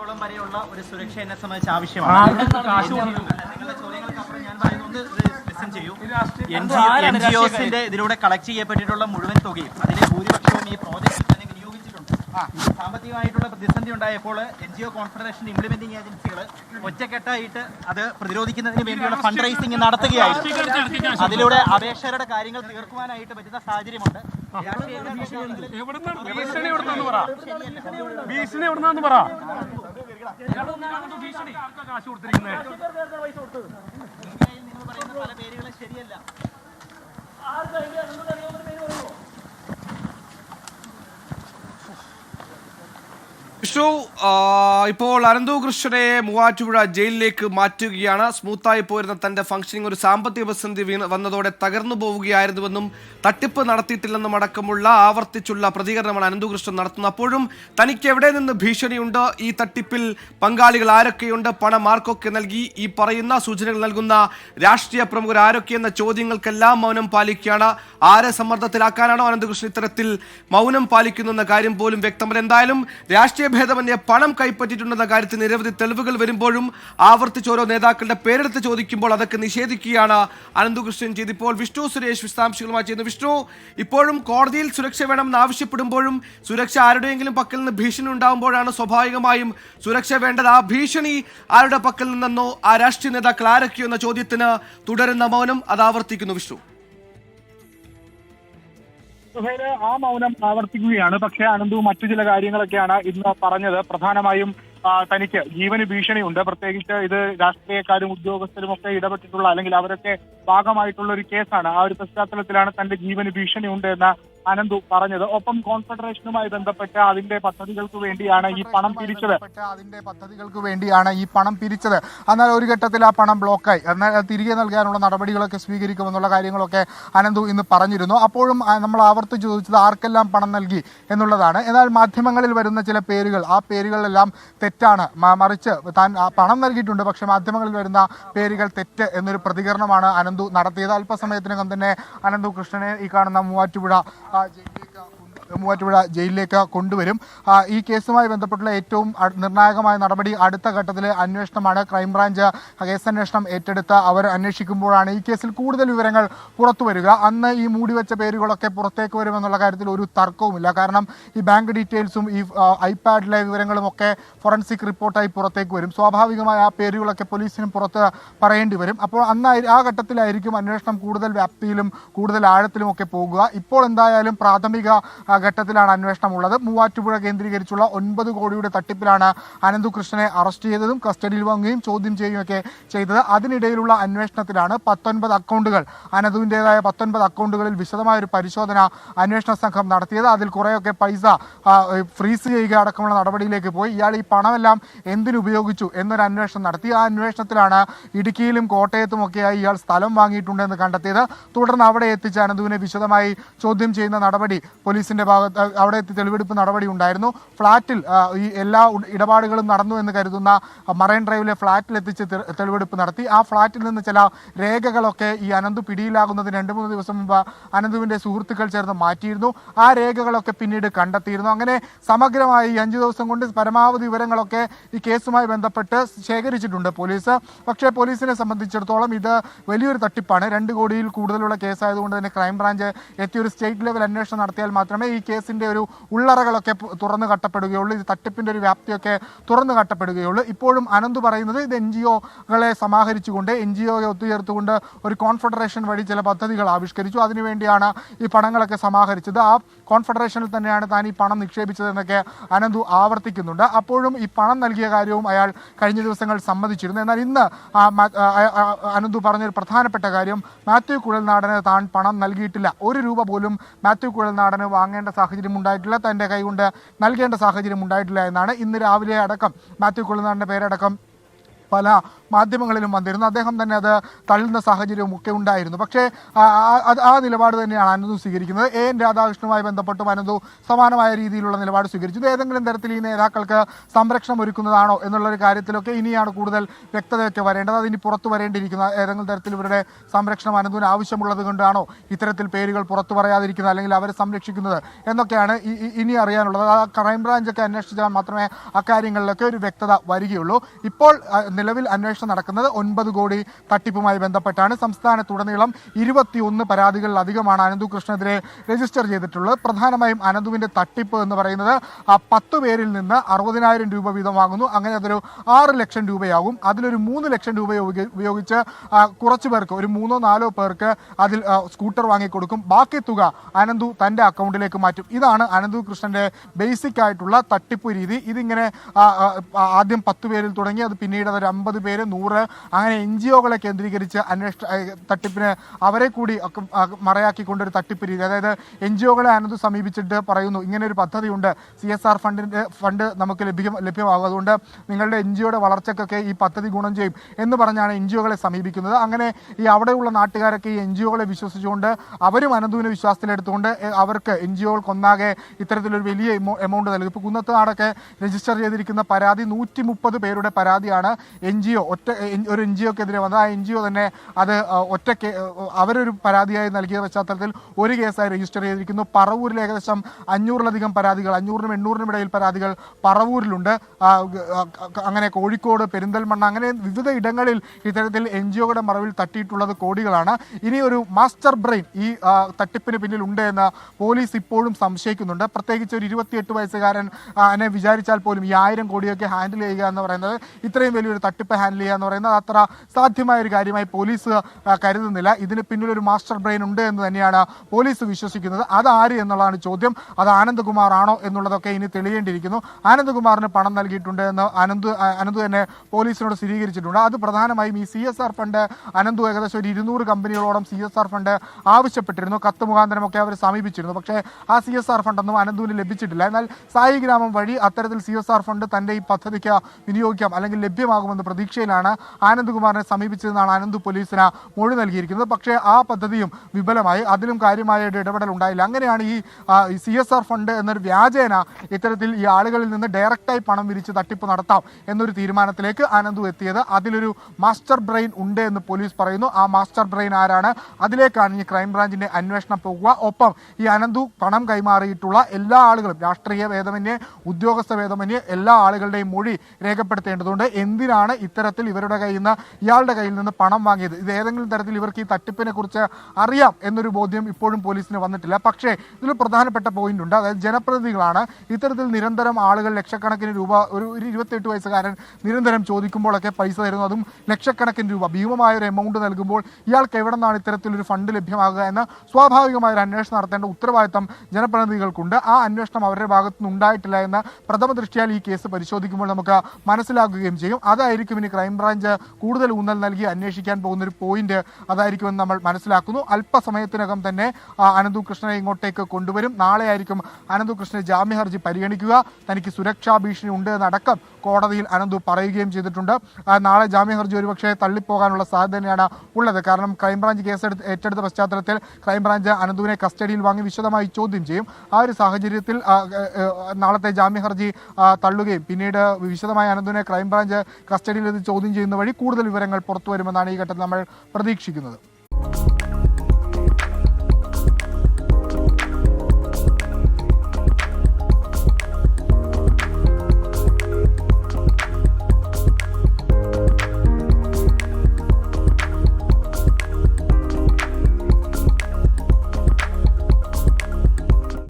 കോടിയോളം വരെയുള്ള ഒരു സുരക്ഷ എന്നെ സംബന്ധിച്ച് ആവശ്യമാണ്. നിങ്ങളുടെ ചോദ്യങ്ങൾക്കപ്പുറം ഞാൻ പറയുന്നത് ലിസൺ ചെയ്യൂ. എൻ ജി ഒസിന്റെ ഇതിലൂടെ കളക്ട് ചെയ്യപ്പെട്ടിട്ടുള്ള മുഴുവൻ തുകയും അതിലെ ഭൂരിപക്ഷവും ഈ പ്രോജക്റ്റിൽ തന്നെ വിനിയോഗിച്ചിട്ടുണ്ട്. സാമ്പത്തികമായിട്ടുള്ള പ്രതിസന്ധി ഉണ്ടായപ്പോൾ N G O confederation implementing ഏജൻസികൾ ഒറ്റക്കെട്ടായിട്ട് അത് പ്രതിരോധിക്കുന്നതിന് വേണ്ടിയുള്ള ഫണ്ട് റൈസിംഗ് നടത്തുകയായിരുന്നു. അതിലൂടെ അപേക്ഷകരുടെ കാര്യങ്ങൾ തീർക്കുവാനായിട്ട് പറ്റുന്ന സാഹചര്യമുണ്ട്. ഭീഷണി എവിടുന്നാന്ന് പറ? ഭീഷണി എവിടുന്നാന്ന് പറ? കാശ് കൊടുത്തിരിക്കുന്നത് നിങ്ങൾ പറയുന്ന പല പേരുകളും ശരിയല്ല വിഷ്ണു ഇപ്പോൾ അനന്തു കൃഷ്ണനെ മൂവാറ്റുപുഴ ജയിലിലേക്ക് മാറ്റുകയാണ്. സ്മൂത്തായി പോയിരുന്ന തന്റെ ഫംഗ്ഷനിങ് ഒരു സാമ്പത്തിക പ്രതിസന്ധി വന്നതോടെ തകർന്നു പോവുകയായിരുന്നുവെന്നും തട്ടിപ്പ് നടത്തിയിട്ടില്ലെന്നും അടക്കമുള്ള ആവർത്തിച്ചുള്ള പ്രതികരണമാണ് അനന്തു കൃഷ്ണൻ നടത്തുന്നത്. അപ്പോഴും തനിക്ക് എവിടെ നിന്ന് ഭീഷണിയുണ്ട്? ഈ തട്ടിപ്പിൽ പങ്കാളികൾ ആരൊക്കെയുണ്ട്? പണം ആർക്കൊക്കെ നൽകി? ഈ പറയുന്ന സൂചനകൾ നൽകുന്ന രാഷ്ട്രീയ പ്രമുഖർ ആരൊക്കെ എന്ന ചോദ്യങ്ങൾക്കെല്ലാം മൗനം പാലിക്കുകയാണ്. ആരെ സമ്മർദ്ദത്തിലാക്കാനാണോ അനന്തകൃഷ്ണൻ ഇത്തരത്തിൽ മൗനം പാലിക്കുന്നു എന്ന കാര്യം പോലും വ്യക്തമല്ല. എന്തായാലും രാഷ്ട്രീയ ഭേദമന്യേ പണം കൈപ്പറ്റിയിട്ടുണ്ടെന്ന കാര്യത്തിൽ നിരവധി തെളിവുകൾ വരുമ്പോഴും ആവർത്തിച്ച് ഓരോ നേതാക്കളുടെ പേരെടുത്ത് ചോദിക്കുമ്പോൾ അതൊക്കെ നിഷേധിക്കുകയാണ് അനന്തകൃഷ്ണൻ ചെയ്ത്. ഇപ്പോൾ വിഷ്ണു സുരേഷ് വിശദാംശങ്ങളുമായി ചെയ്യുന്നു വിഷ്ണു ഇപ്പോഴും കോടതിയിൽ സുരക്ഷ വേണമെന്ന് ആവശ്യപ്പെടുമ്പോഴും സുരക്ഷ ആരുടെയെങ്കിലും പക്കൽ നിന്ന് ഭീഷണി ഉണ്ടാകുമ്പോഴാണ് സ്വാഭാവികമായും സുരക്ഷ വേണ്ടത്. ആ ഭീഷണി ആരുടെ പക്കൽ നിന്നെന്നോ ആ രാഷ്ട്രീയ നേതാക്കൾ ആരൊക്കെയോ എന്ന ചോദ്യത്തിന് തുടരുന്ന മൗനം അത് ആവർത്തിക്കുന്നു വിഷ്ണു. സുഹേൽ ആ മൗനം ആവർത്തിക്കുകയാണ്. പക്ഷേ അനന്തു മറ്റു ചില കാര്യങ്ങളൊക്കെയാണ് ഇന്ന് പറഞ്ഞത്. പ്രധാനമായും തനിക്ക് ജീവന് ഭീഷണിയുണ്ട്. പ്രത്യേകിച്ച് ഇത് രാഷ്ട്രീയക്കാരും ഉദ്യോഗസ്ഥരും ഒക്കെ ഇടപെട്ടിട്ടുള്ള അല്ലെങ്കിൽ അവരൊക്കെ ഭാഗമായിട്ടുള്ള ഒരു കേസാണ്. ആ ഒരു പശ്ചാത്തലത്തിലാണ് തന്റെ ജീവന് ഭീഷണിയുണ്ട് എന്ന് അനന്തു പറഞ്ഞത്. ഒപ്പം കോൺഫെഡറേഷനുമായി ബന്ധപ്പെട്ട് അതിന്റെ പദ്ധതികൾക്ക് വേണ്ടിയാണ് ഈ പണം പിരിച്ചത്. അതിന്റെ പദ്ധതികൾക്ക് വേണ്ടിയാണ് ഈ പണം പിരിച്ചത്. എന്നാൽ ഒരു ഘട്ടത്തിൽ ആ പണം ബ്ലോക്കായി. എന്നാൽ തിരികെ നൽകാനുള്ള നടപടികളൊക്കെ സ്വീകരിക്കുമെന്നുള്ള കാര്യങ്ങളൊക്കെ അനന്തു ഇന്ന് പറഞ്ഞിരുന്നു. അപ്പോഴും നമ്മൾ ആവർത്തിച്ചു ചോദിച്ചത് ആർക്കെല്ലാം പണം നൽകി എന്നുള്ളതാണ്. എന്നാൽ മാധ്യമങ്ങളിൽ വരുന്ന ചില പേരുകൾ ആ പേരുകളെല്ലാം തെറ്റാണ്. മറിച്ച് താൻ പണം നൽകിയിട്ടുണ്ട് പക്ഷെ മാധ്യമങ്ങളിൽ വരുന്ന പേരുകൾ തെറ്റ് എന്നൊരു പ്രതികരണമാണ് അനന്തു നടത്തിയത്. അല്പസമയത്തിനകം തന്നെ അനന്തു കൃഷ്ണനെ ഈ കാണുന്ന മൂവാറ്റുപുഴ മൂവാറ്റുപുഴ ജയിലിലേക്ക് കൊണ്ടുവരും. ഈ കേസുമായി ബന്ധപ്പെട്ടുള്ള ഏറ്റവും നിർണായകമായ നടപടി അടുത്ത ഘട്ടത്തിലെ അന്വേഷണമാണ്. ക്രൈംബ്രാഞ്ച് കേസന്വേഷണം ഏറ്റെടുത്ത് അവർ അന്വേഷിക്കുമ്പോഴാണ് ഈ കേസിൽ കൂടുതൽ വിവരങ്ങൾ പുറത്തു വരിക. അന്ന് ഈ മൂടിവെച്ച പേരുകളൊക്കെ പുറത്തേക്ക് വരുമെന്നുള്ള കാര്യത്തിൽ ഒരു തർക്കവുമില്ല. കാരണം ഈ ബാങ്ക് ഡീറ്റെയിൽസും ഈ ഐപാഡിലെ വിവരങ്ങളും ഒക്കെ ഫോറൻസിക് റിപ്പോർട്ടായി പുറത്തേക്ക് വരും. സ്വാഭാവികമായി ആ പേരുകളൊക്കെ പോലീസിനും പുറത്ത് പറയേണ്ടി വരും. അപ്പോൾ അന്ന് ആ ഘട്ടത്തിലായിരിക്കും അന്വേഷണം കൂടുതൽ വ്യാപ്തിയിലും കൂടുതൽ ആഴത്തിലും ഒക്കെ പോകുക. ഇപ്പോൾ എന്തായാലും പ്രാഥമിക ഘട്ടത്തിലാണ് അന്വേഷണം ഉള്ളത് മൂവാറ്റുപുഴ കേന്ദ്രീകരിച്ചുള്ള ഒൻപത് കോടിയുടെ തട്ടിപ്പിലാണ് അനന്തു കൃഷ്ണനെ അറസ്റ്റ് ചെയ്തതും കസ്റ്റഡിയിൽ വാങ്ങുകയും ചോദ്യം ചെയ്യുകയൊക്കെ ചെയ്തത്. അതിനിടയിലുള്ള അന്വേഷണത്തിലാണ് പത്തൊൻപത് അക്കൗണ്ടുകൾ അനന്തുവിന്റെതായ പത്തൊൻപത് അക്കൗണ്ടുകളിൽ വിശദമായ ഒരു പരിശോധന അന്വേഷണ സംഘം നടത്തിയത്. അതിൽ കുറേയൊക്കെ പൈസ ഫ്രീസ് ചെയ്യുക അടക്കമുള്ള നടപടിയിലേക്ക് പോയി. ഇയാൾ ഈ പണമെല്ലാം എന്തിനുപയോഗിച്ചു എന്നൊരു അന്വേഷണം നടത്തി. ആ അന്വേഷണത്തിലാണ് ഇടുക്കിയിലും കോട്ടയത്തും ഒക്കെയായി ഇയാൾ സ്ഥലം വാങ്ങിയിട്ടുണ്ടെന്ന് കണ്ടെത്തിയത്. തുടർന്ന് അവിടെ എത്തിച്ച് അനന്തുവിനെ വിശദമായി ചോദ്യം ചെയ്യുന്ന നടപടി പോലീസിന്റെ ഭാഗത്ത് അവിടെ തെളിവെടുപ്പ് നടപടി ഉണ്ടായിരുന്നു. ഫ്ളാറ്റിൽ ഈ എല്ലാ ഇടപാടുകളും നടന്നു എന്ന് കരുതുന്ന മറൈൻ ഡ്രൈവിലെ ഫ്ളാറ്റിൽ എത്തിച്ച് തെളിവെടുപ്പ് നടത്തി. ആ ഫ്ളാറ്റിൽ നിന്ന് ചില രേഖകളൊക്കെ ഈ അനന്തു പിടിയിലാകുന്നതിന് രണ്ട് മൂന്ന് ദിവസം മുമ്പ് അനന്തുവിന്റെ സുഹൃത്തുക്കൾ ചേർന്ന് മാറ്റിയിരുന്നു. ആ രേഖകളൊക്കെ പിന്നീട് കണ്ടെത്തിയിരുന്നു. അങ്ങനെ സമഗ്രമായി അഞ്ചു ദിവസം കൊണ്ട് പരമാവധി വിവരങ്ങളൊക്കെ ഈ കേസുമായി ബന്ധപ്പെട്ട് ശേഖരിച്ചിട്ടുണ്ട് പോലീസ്. പക്ഷേ പോലീസിനെ സംബന്ധിച്ചിടത്തോളം ഇത് വലിയൊരു തട്ടിപ്പാണ്. രണ്ട് കോടിയിൽ കൂടുതലുള്ള കേസായതുകൊണ്ട് തന്നെ ക്രൈംബ്രാഞ്ച് എത്തിയൊരു സ്റ്റേറ്റ് ലെവൽ അന്വേഷണം നടത്തിയാൽ മാത്രമേ ഈ കേസിന്റെ ഒരു ഉള്ളറകളൊക്കെ തുറന്നു കട്ടപ്പെടുകയുള്ളൂ. ഇത് തട്ടിപ്പിന്റെ ഒരു വ്യാപ്തിയൊക്കെ തുറന്നു കട്ടപ്പെടുകയുള്ളൂ. ഇപ്പോഴും അനന്ത് പറയുന്നത് ഇത് എൻ ജി ഒകളെ സമാഹരിച്ചുകൊണ്ട് എൻ ജി ഒയെ ഒത്തുചേർത്തുകൊണ്ട് ഒരു കോൺഫെഡറേഷൻ വഴി ചില പദ്ധതികൾ ആവിഷ്കരിച്ചു. അതിനുവേണ്ടിയാണ് ഈ പണങ്ങളൊക്കെ സമാഹരിച്ചത്. ആ കോൺഫെഡറേഷനിൽ തന്നെയാണ് താൻ ഈ പണം നിക്ഷേപിച്ചതെന്നൊക്കെ അനന്തു ആവർത്തിക്കുന്നുണ്ട്. അപ്പോഴും ഈ പണം നൽകിയ കാര്യവും അയാൾ കഴിഞ്ഞ ദിവസങ്ങൾ സമ്മതിച്ചിരുന്നു. എന്നാൽ ഇന്ന് അനന്തു പറഞ്ഞൊരു പ്രധാനപ്പെട്ട കാര്യം മാത്യു കുഴൽനാടന് താൻ പണം നൽകിയിട്ടില്ല. ഒരു രൂപ പോലും മാത്യു കുഴൽനാടന് വാങ്ങേണ്ട സാഹചര്യം ഉണ്ടായിട്ടില്ല. തന്റെ കൈകൊണ്ട് നൽകേണ്ട സാഹചര്യം ഉണ്ടായിട്ടില്ല എന്നാണ് ഇന്ന് രാവിലെ അടക്കം മാത്യു കുഴൽനാടന്റെ പേരടക്കം പല മാധ്യമങ്ങളിലും വന്നിരുന്നു. അദ്ദേഹം തന്നെ അത് തള്ളുന്ന സാഹചര്യവും ഒക്കെ ഉണ്ടായിരുന്നു. പക്ഷേ ആ, നിലപാട് തന്നെയാണ് അനന്തു സ്വീകരിക്കുന്നത്. എ എൻ രാധാകൃഷ്ണനുമായി ബന്ധപ്പെട്ടും അനന്തു സമാനമായ രീതിയിലുള്ള നിലപാട് സ്വീകരിച്ചു. ഏതെങ്കിലും തരത്തിൽ ഈ നേതാക്കൾക്ക് സംരക്ഷണം ഒരുക്കുന്നതാണോ എന്നുള്ള ഒരു കാര്യത്തിലൊക്കെ ഇനിയാണ് കൂടുതൽ വ്യക്തതയൊക്കെ വരേണ്ടത്. അതിനി പുറത്തു വരേണ്ടിയിരിക്കുന്ന ഏതെങ്കിലും തരത്തിൽ ഇവരുടെ സംരക്ഷണം അനന്തുവിന് ആവശ്യമുള്ളത് കൊണ്ടാണോ ഇത്തരത്തിൽ പേരുകൾ പുറത്തു പറയാതിരിക്കുന്നത് അല്ലെങ്കിൽ അവരെ സംരക്ഷിക്കുന്നത് എന്നൊക്കെയാണ് ഇനി അറിയാനുള്ളത്. ക്രൈംബ്രാഞ്ചൊക്കെ അന്വേഷിച്ചാൽ മാത്രമേ അക്കാര്യങ്ങളിലൊക്കെ ഒരു വ്യക്തത വരികയുള്ളൂ. ഇപ്പോൾ നിലവിൽ അന്വേഷണം നടക്കുന്നത് ഒൻപത് കോടി തട്ടിപ്പുമായി ബന്ധപ്പെട്ടാണ്. സംസ്ഥാനത്തുടനീളം ഇരുപത്തിയൊന്ന് പരാതികളിലധികമാണ് അനന്തു കൃഷ്ണനെതിരെ രജിസ്റ്റർ ചെയ്തിട്ടുള്ളത്. പ്രധാനമായും അനന്തുവിന്റെ തട്ടിപ്പ് എന്ന് പറയുന്നത് ആ പത്ത് പേരിൽ നിന്ന് അറുപതിനായിരം രൂപ വീതം വാങ്ങുന്നു അങ്ങനെ അതൊരു ആറ് ലക്ഷം രൂപയാകും. അതിലൊരു മൂന്ന് ലക്ഷം രൂപ ഉപയോഗി- ഉപയോഗിച്ച് കുറച്ച് പേർക്ക് ഒരു മൂന്നോ നാലോ പേർക്ക് അതിൽ സ്കൂട്ടർ വാങ്ങിക്കൊടുക്കും. ബാക്കി തുക അനന്തു തന്റെ അക്കൗണ്ടിലേക്ക് മാറ്റും. ഇതാണ് അനന്തു കൃഷ്ണന്റെ ബേസിക് ആയിട്ടുള്ള തട്ടിപ്പ് രീതി. ഇതിങ്ങനെ ആദ്യം പത്ത് പേരിൽ തുടങ്ങി അത് പിന്നീട് അതൊരു അമ്പത് പേര് നൂറ് അങ്ങനെ എൻ ജി ഒകളെ കേന്ദ്രീകരിച്ച് അന്വേഷണ തട്ടിപ്പിന് അവരെ കൂടി മറയാക്കിക്കൊണ്ടൊരു തട്ടിപ്പ് രീതി. അതായത് എൻ ജി ഒകളെ അനന്ത് സമീപിച്ചിട്ട് പറയുന്നു ഇങ്ങനെ ഒരു പദ്ധതിയുണ്ട്. സി എസ് ആർ ഫണ്ടിന്റെ ഫണ്ട് നമുക്ക് ലഭ്യം ലഭ്യമാകും അതുകൊണ്ട് നിങ്ങളുടെ എൻ ജി ഒയുടെ വളർച്ചയ്ക്കൊക്കെ ഈ പദ്ധതി ഗുണം ചെയ്യും എന്ന് പറഞ്ഞാണ് എൻ ജി ഒകളെ സമീപിക്കുന്നത്. അങ്ങനെ ഈ അവിടെയുള്ള നാട്ടുകാരൊക്കെ ഈ എൻ ജി ഒകളെ വിശ്വസിച്ചുകൊണ്ട് അവരും അനന്തുവിനെ വിശ്വാസത്തിലെടുത്തുകൊണ്ട് അവർക്ക് എൻ ജി ഒകൾക്കൊന്നാകെ ഇത്തരത്തിലൊരു വലിയ എമൗണ്ട് നൽകും. ഇപ്പോൾ കുന്നത്ത് നാടൊക്കെ രജിസ്റ്റർ ചെയ്തിരിക്കുന്ന പരാതി നൂറ്റി മുപ്പത് പേരുടെ പരാതിയാണ്. എൻ ജി ഒ ഒറ്റ ഒരു എൻ ജി ഒക്കെതിരെ വന്നത്. ആ എൻ ജി ഒ തന്നെ അത് ഒറ്റ അവരൊരു പരാതിയായി നൽകിയ പശ്ചാത്തലത്തിൽ ഒരു കേസായി രജിസ്റ്റർ ചെയ്തിരിക്കുന്നു. പറവൂരിൽ ഏകദേശം അഞ്ഞൂറിലധികം പരാതികൾ അഞ്ഞൂറിനും എണ്ണൂറിനും ഇടയിൽ പരാതികൾ പറവൂരിലുണ്ട്. അങ്ങനെ കോഴിക്കോട് പെരിന്തൽമണ്ണ അങ്ങനെ വിവിധ ഇടങ്ങളിൽ ഇത്തരത്തിൽ എൻ ജി ഒയുടെ മറവിൽ തട്ടിയിട്ടുള്ളത് കോടികളാണ്. ഇനി ഒരു മാസ്റ്റർ ബ്രെയിൻ ഈ തട്ടിപ്പിന് പിന്നിൽ ഉണ്ട് എന്ന് പോലീസ് ഇപ്പോഴും സംശയിക്കുന്നുണ്ട്. പ്രത്യേകിച്ച് ഒരു ഇരുപത്തിയെട്ട് വയസ്സുകാരൻ എന്നെ വിചാരിച്ചാൽ പോലും ഈ ആയിരം കോടിയൊക്കെ ഹാൻഡിൽ ചെയ്യുക എന്ന് പറയുന്നത് ഇത്രയും വലിയൊരു തട്ടിപ്പ് ഹാൻഡിൽ ചെയ്യുക എന്ന് പറയുന്നത് അത്ര സാധ്യമായ ഒരു കാര്യമായി പോലീസ് കരുതുന്നില്ല. ഇതിന് പിന്നിൽ ഒരു മാസ്റ്റർ ബ്രെയിൻ ഉണ്ട് എന്ന് തന്നെയാണ് പോലീസ് വിശ്വസിക്കുന്നത്. അത് ആര് എന്നുള്ളതാണ് ചോദ്യം. അത് ആനന്ദ്കുമാർ ആണോ എന്നുള്ളതൊക്കെ ഇനി തെളിയേണ്ടിയിരിക്കുന്നു. ആനന്ദ്കുമാറിന് പണം നൽകിയിട്ടുണ്ട് എന്ന് അനന്ത് അനന്ത് തന്നെ പോലീസിനോട് സ്ഥിരീകരിച്ചിട്ടുണ്ട്. അത് പ്രധാനമായും ഈ C S R fund Ananthu ഏകദേശം ഒരു ഇരുന്നൂറ് കമ്പനികളോളം സി എസ് ആർ ഫണ്ട് ആവശ്യപ്പെട്ടിരുന്നു. കത്ത് മുഖാന്തരമൊക്കെ അവർ സമീപിച്ചിരുന്നു. പക്ഷേ ആ സി എസ് ആർ ഫണ്ടൊന്നും അനന്തുവിന് ലഭിച്ചിട്ടില്ല. എന്നാൽ സായി ഗ്രാമം വഴി അത്തരത്തിൽ സി എസ് ആർ ഫണ്ട് തന്റെ ഈ പദ്ധതിക്ക് വിനിയോഗിക്കാം അല്ലെങ്കിൽ ലഭ്യമാകുമെന്ന പ്രതീക്ഷയിലാണ് ആനന്ദ്കുമാറിനെ സമീപിച്ചതെന്നാണ് ആനന്ദ് പോലീസിന് മൊഴി നൽകിയിരിക്കുന്നത്. പക്ഷേ ആ പദ്ധതിയും വിഫലമായി. അതിലും കാര്യമായ ഇടപെടൽ ഉണ്ടായില്ല അങ്ങനെയാണ് ഈ സി എസ് ആർ ഫണ്ട് എന്നൊരു വ്യാജേന ഇത്തരത്തിൽ ഈ ആളുകളിൽ നിന്ന് ഡയറക്റ്റായി പണം വിരിച്ച് തട്ടിപ്പ് നടത്താം എന്നൊരു തീരുമാനത്തിലേക്ക് അനന്തു എത്തിയത്. അതിലൊരു മാസ്റ്റർ ബ്രെയിൻ ഉണ്ട് എന്ന് പോലീസ് പറയുന്നു. ആ മാസ്റ്റർ ബ്രെയിൻ ആരാണ്? അതിലേക്കാണ് ഈ ക്രൈംബ്രാഞ്ചിന്റെ അന്വേഷണം പോകുക. ഒപ്പം ഈ അനന്തു പണം കൈമാറിയിട്ടുള്ള എല്ലാ ആളുകളും രാഷ്ട്രീയ ഭേദമന്യേ ഉദ്യോഗസ്ഥ ഭേദമന്യേ എല്ലാ ആളുകളുടെയും മൊഴി രേഖപ്പെടുത്തേണ്ടതുണ്ട്. എന്തിനാണ് ഇത്തരത്തിൽ ഇവരുടെ കയ്യിൽ നിന്ന് ഇയാളുടെ കയ്യിൽ നിന്ന് പണം വാങ്ങിയത്. ഇത് ഏതെങ്കിലും തരത്തിൽ ഇവർക്ക് ഈ തട്ടിപ്പിനെ കുറിച്ച് അറിയാം എന്നൊരു ബോധ്യം ഇപ്പോഴും പോലീസിന് വന്നിട്ടില്ല. പക്ഷേ ഇതിൽ പ്രധാനപ്പെട്ട പോയിന്റ് ഉണ്ട്. അതായത് ജനപ്രതിനിധികളാണ് ഇത്തരത്തിൽ നിരന്തരം ആളുകൾ ലക്ഷക്കണക്കിന് രൂപ ഒരു ഒരു ഇരുപത്തെട്ട് വയസ്സുകാരൻ നിരന്തരം ചോദിക്കുമ്പോഴൊക്കെ പൈസ തരുന്നു. അതും ലക്ഷക്കണക്കിന് രൂപ. ഭീമമായ ഒരു എമൗണ്ട് നൽകുമ്പോൾ ഇയാൾക്ക് എവിടെ നിന്നാണ് ഇത്തരത്തിലൊരു ഫണ്ട് ലഭ്യമാകുക എന്ന് സ്വാഭാവികമായ ഒരു അന്വേഷണം നടത്തേണ്ട ഉത്തരവാദിത്തം ജനപ്രതിനിധികൾക്കുണ്ട്. ആ അന്വേഷണം അവരുടെ ഭാഗത്തുനിന്ന് ഉണ്ടായിട്ടില്ല എന്ന് പ്രഥമ ദൃഷ്ടിയാൽ ഈ കേസ് പരിശോധിക്കുമ്പോൾ നമുക്ക് മനസ്സിലാക്കുകയും ചെയ്യും. അതായിരിക്കും ഇനി ക്രൈംബ്രാഞ്ച് കൂടുതൽ ഊന്നൽ നൽകി അന്വേഷിക്കാൻ പോകുന്ന ഒരു പോയിന്റ് അതായിരിക്കുമെന്ന് നമ്മൾ മനസ്സിലാക്കുന്നു. അല്പസമയത്തിനകം തന്നെ അനന്തു കൃഷ്ണനെ ഇങ്ങോട്ടേക്ക് കൊണ്ടുവരും. നാളെ ആയിരിക്കും അനന്തു കൃഷ്ണ ജാമ്യ ഹർജി പരിഗണിക്കുക. തനിക്ക് സുരക്ഷാ ഭീഷണി ഉണ്ട് എന്നടക്കം കോടതിയിൽ അനന്തു പറയുകയും ചെയ്തിട്ടുണ്ട്. നാളെ ജാമ്യ ഹർജി ഒരുപക്ഷെ തള്ളിപ്പോകാനുള്ള സാധ്യത തന്നെയാണ് ഉള്ളത്. കാരണം ക്രൈംബ്രാഞ്ച് കേസ് ഏറ്റെടുത്ത പശ്ചാത്തലത്തിൽ ക്രൈംബ്രാഞ്ച് അനന്തുവിനെ കസ്റ്റഡിയിൽ വാങ്ങി വിശദമായി ചോദ്യം ചെയ്യും. ആ ഒരു സാഹചര്യത്തിൽ നാളത്തെ ജാമ്യ ഹർജി തള്ളുകയും പിന്നീട് വിശദമായ അനന്തുവിനെ ക്രൈംബ്രാഞ്ച് കസ്റ്റഡിയിൽ നിന്ന് ചോദ്യം ചെയ്യുന്ന വഴി കൂടുതൽ വിവരങ്ങൾ പുറത്തു വരുമെന്നാണ് ഈ ഘട്ടത്തിൽ നമ്മൾ പ്രതീക്ഷിക്കുന്നത്.